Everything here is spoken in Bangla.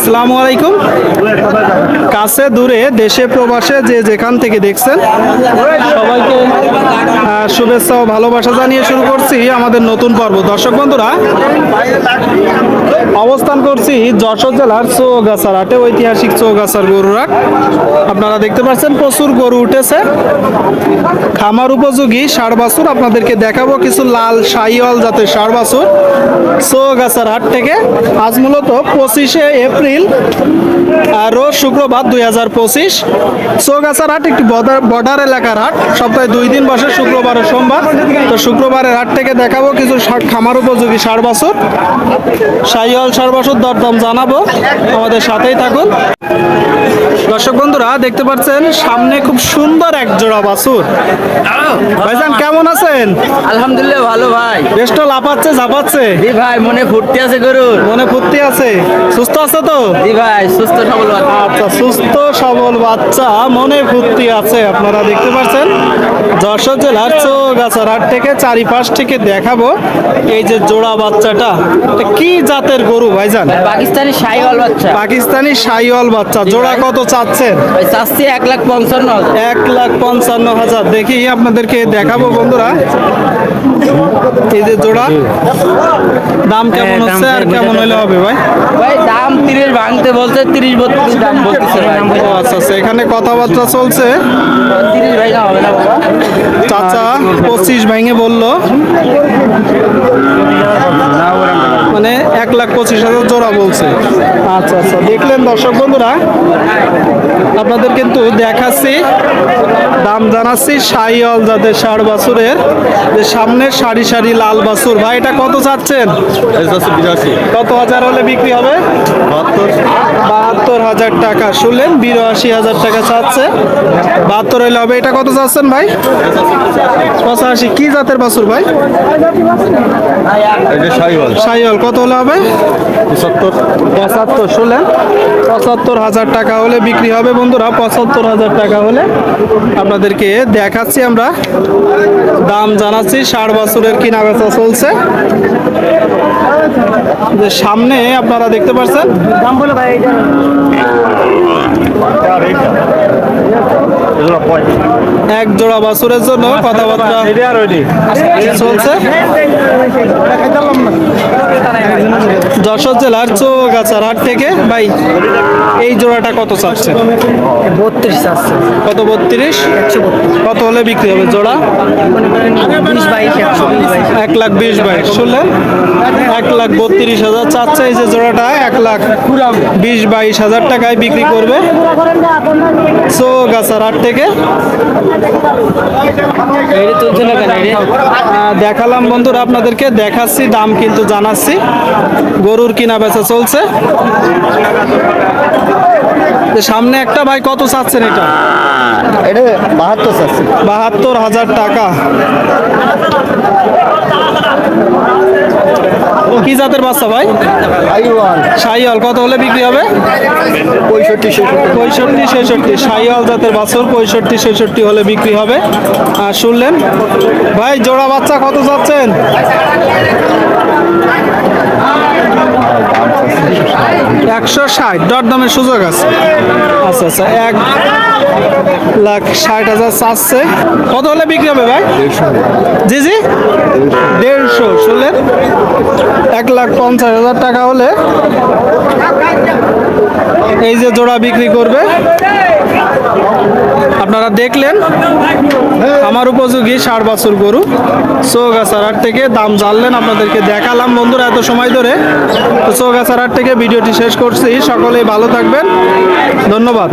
আসসালামু আলাইকুম। কাছে, দূরে, দেশে, প্রবাসে, যে যেখান থেকে দেখছেন, সবাইকে শুভেচ্ছা ও ভালোবাসা জানিয়ে শুরু করছি আমাদের নতুন পর্ব। দর্শক বন্ধুরা, অবস্থান করছি যশোর জেলার চৌগাছার হাটে, ঐতিহাসিক চৌগাছার গরুরাট আপনারা দেখতে পাচ্ছেন, প্রচুর গরু উঠেছে। খামার উপযোগী ষাড় বাছুর আপনাদেরকে দেখাবো, কিছু লাল শাহিওয়াল জাতের ষাড় বাছুর চৌগাছার হাট থেকে। আজ মূলত পঁচিশে এপ্রিল আর রোজ শুক্রবার দুই হাজার পঁচিশ। চৌগাছার হাট একটি বর্ডার এলাকার হাট। সপ্তাহে দুই দিন বসে শুক্রবার ও সোমবার। তো শুক্রবারের হাট থেকে দেখাবো কিছু খামার উপযোগী সার বাছুর। সাইয়াল সার বাছুর দরদাম জানাব। আমাদের সাথেই থাকুন। দর্শক বন্ধুরা দেখতে পাচ্ছেন সামনে খুব সুন্দর এক জোড়া বাছুর। ভাইজান কেমন আছেন? আলহামদুলিল্লাহ ভালো ভাই। বেশ তো লাফাচ্ছে ঝাপাচ্ছে। জি ভাই মনে ফুর্তি আছে গরুর। মনে ফুর্তি আছে। সুস্থ আছে তো? জি ভাই সুস্থ সবল ভাই। আচ্ছা সুস্থ সবল বাচ্চা মনে ফুর্তি আছে আপনারা দেখতে পাচ্ছেন। যশোর জেলার চৌগাছার হাট থেকে চারিপাশ থেকে দেখাবো এই যে জোড়া বাচ্চাটা। কি জাতের গরু ভাইজান? পাকিস্তানি শাহিওয়াল বাচ্চা। পাকিস্তানি সাইওয়াল বাচ্চা। জোড়া কত চাচ্ছেন চাচ্ছি এক লাখ পঞ্চান্ন এক লাখ পঞ্চান্ন হাজার। দেখি আপনাদেরকে দেখাবো বন্ধুরা। এই যে জোড়া। দাম কেমন হচ্ছে আর কেমন হলে হবে ভাই? ভাই দাম তিরিশ ভাঙতে বলছে তিরিশ বত্রিশ দাম বলতেছে আচ্ছা আচ্ছা এখানে কথাবার্তা চলছে। তিরিশ ভাই হবে না। চাচা পঁচিশ ভেঙে বলল। মানে এক লাখ পঁচিশ হাজার জোড়া বলছে। আচ্ছা আচ্ছা দেখলেন দর্শক বন্ধুরা? আপনাদের কিন্তু দেখাচ্ছি দাম জানাচ্ছি সাইয়ল যাদের ষাড় বাছুরের। যে সামনে সারি সারি লাল বাছুর। ভাই এটা কত চাচ্ছেন? কত হাজার হলে বিক্রি হবে? বাহাত্তর। হাজার টাকা। শুনলেন বিরাশি হাজার টাকা চাচ্ছে। বাহাত্তর হলে হবে। এটা কত চাচ্ছেন ভাই? পঁচাশি। কি জাতের বাছুর ভাই? সাইওয়াল কত হলে হবে? পঁচাত্তর শুনলেন পঁচাত্তর হাজার টাকা হলে বিক্রি হবে বন্ধুরা পঁচাত্তর হাজার টাকা হলে আপনাদেরকে দেখাচ্ছি আমরা। দাম জানাচ্ছি ষাট বছরের কিনা বেচা চলছে। যে সামনে আপনারা দেখতে পাচ্ছেন। দাম বলো ভাই এক জোড়া বাছুরের জন্য কথাবার্তা চলছে। যশোর জেলার চৌগাছার হাট থেকে ভাই এই জোড়াটা কত চাচ্ছে বত্রিশ চাচ্ছে। কত বত্রিশ? কত হলে বিক্রি হবে জোড়া? এক লাখ বিশ বাইশ শুনলেন? এক লাখ বত্রিশ হাজার চাচ্ছে এই যে জোড়াটা এক লাখ বিশ বাইশ হাজার টাকায় বিক্রি করবে চৌগাছার হাট থেকে। দেখালাম বন্ধুরা আপনাদেরকে দেখাচ্ছি দাম কিন্তু জানাচ্ছি। গরুর কিনা বেচা চলছে। সামনে একটা ভাই কত চাচ্ছেন এটা? এটা বাহাত্তর বাহাত্তর হাজার টাকা। কি জাতের বাচ্চা ভাই? সাইয়াল কত হলে বিক্রি হবে? পঁয়ষট্টি পঁয়ষট্টি ছেষট্টি। সাইয়াল জাতের বাছর পঁয়ষট্টি ছেষট্টি হলে বিক্রি হবে। আর শুনলেন ভাই জোড়া বাচ্চা কত চাচ্ছেন একশো ষাট দরদামের সুযোগ আছে। আচ্ছা আচ্ছা এক লাখ ষাট হাজার চাচ্ছে। কত হলে বিক্রি হবে ভাই? জি জি। দেড়শো শুনলেন? এক লাখ পঞ্চাশ হাজার টাকা হলে এই যে জোড়া বিক্রি করবে। আপনারা দেখলেন, আমার উপযোগী ষাট বছর গরু। চৌগাছার হাট থেকে দাম জানলেন, আপনাদেরকে দেখালাম। বন্ধুরা, এত সময় ধরে তো চৌগাছার হাট থেকে ভিডিওটি শেষ করছি। সকলেই ভালো থাকবেন। ধন্যবাদ।